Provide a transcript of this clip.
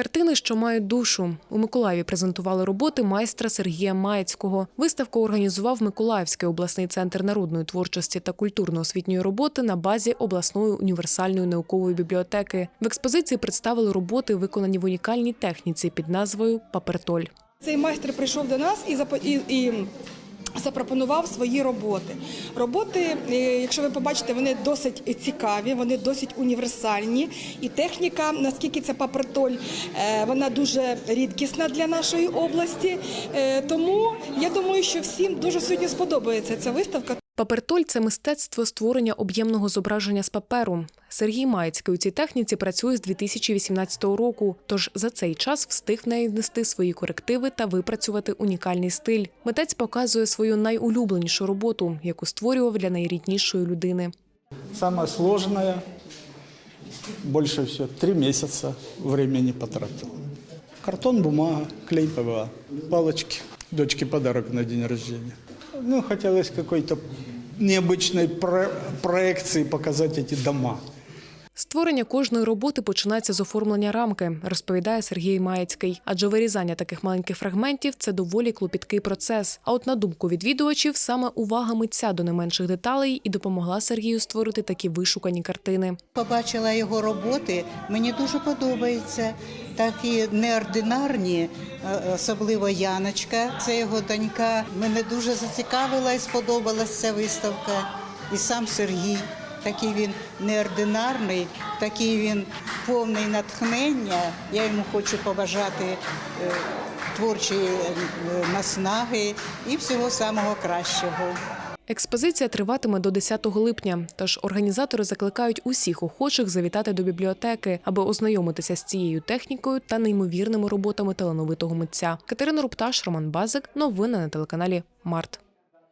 Картини, що мають душу. У Миколаєві презентували роботи майстра Сергія Маєцького. Виставку організував Миколаївський обласний центр народної творчості та культурно-освітньої роботи на базі обласної універсальної наукової бібліотеки. В експозиції представили роботи, виконані в унікальній техніці під назвою Папертоль. Цей майстер прийшов до нас і і, і запропонував свої роботи. Роботи, е, якщо ви побачите, вони досить цікаві, вони досить універсальні. І техніка, наскільки це папертоль, е, вона дуже рідкісна для нашої області. Е, Тому я думаю, що всім дуже сьогодні сподобається ця виставка. Папертоль це мистецтво створення об'ємного зображення з паперу. Сергій Маєцький у цій техніці працює з 2018 року, тож за цей час встиг в неї внести свої корективи та випрацювати унікальний стиль. Митець показує свою найулюбленішу роботу, яку створював для найріднішої людини. Самое сложное, больше всего, три месяца времени потратил. Картон, бумага, клей ПВА, палочки. Дочке подарок на день рождения. Ну, хотелось какой-то необычной про- проекции показать эти дома. Створення кожної роботи починається з оформлення рамки, розповідає Сергій Маєцький. Адже вирізання таких маленьких фрагментів це доволі клопіткий процес. А от на думку відвідувачів, саме увага митця до не менших деталей і допомогла Сергію створити такі вишукані картини. Побачила його роботи, мені дуже подобається. Такі неординарні, е, особливо Яночка, це його донька. Мене дуже зацікавила і сподобалась ця виставка. І сам Сергій. Такий він неординарний, такий він повний натхнення. Я йому хочу побажати е, творчої е, наснаги і всього самого кращого. Експозиція триватиме до 10 липня, тож організатори закликають усіх охочих завітати до бібліотеки, аби ознайомитися з цією технікою та неймовірними роботами талановитого митця. Катерина Рупташ, Роман Базик. Новини на телеканалі Март.